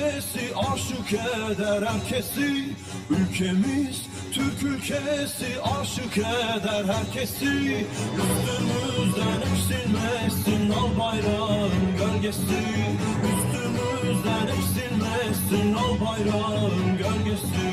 ülkesi aşık eder herkesi. Ülkemiz Türk ülkesi aşık eder herkesi. Üstümüzden eksilmesin al bayrağın gölgesi. Üstümüzden eksilmesin al bayrağın gölgesi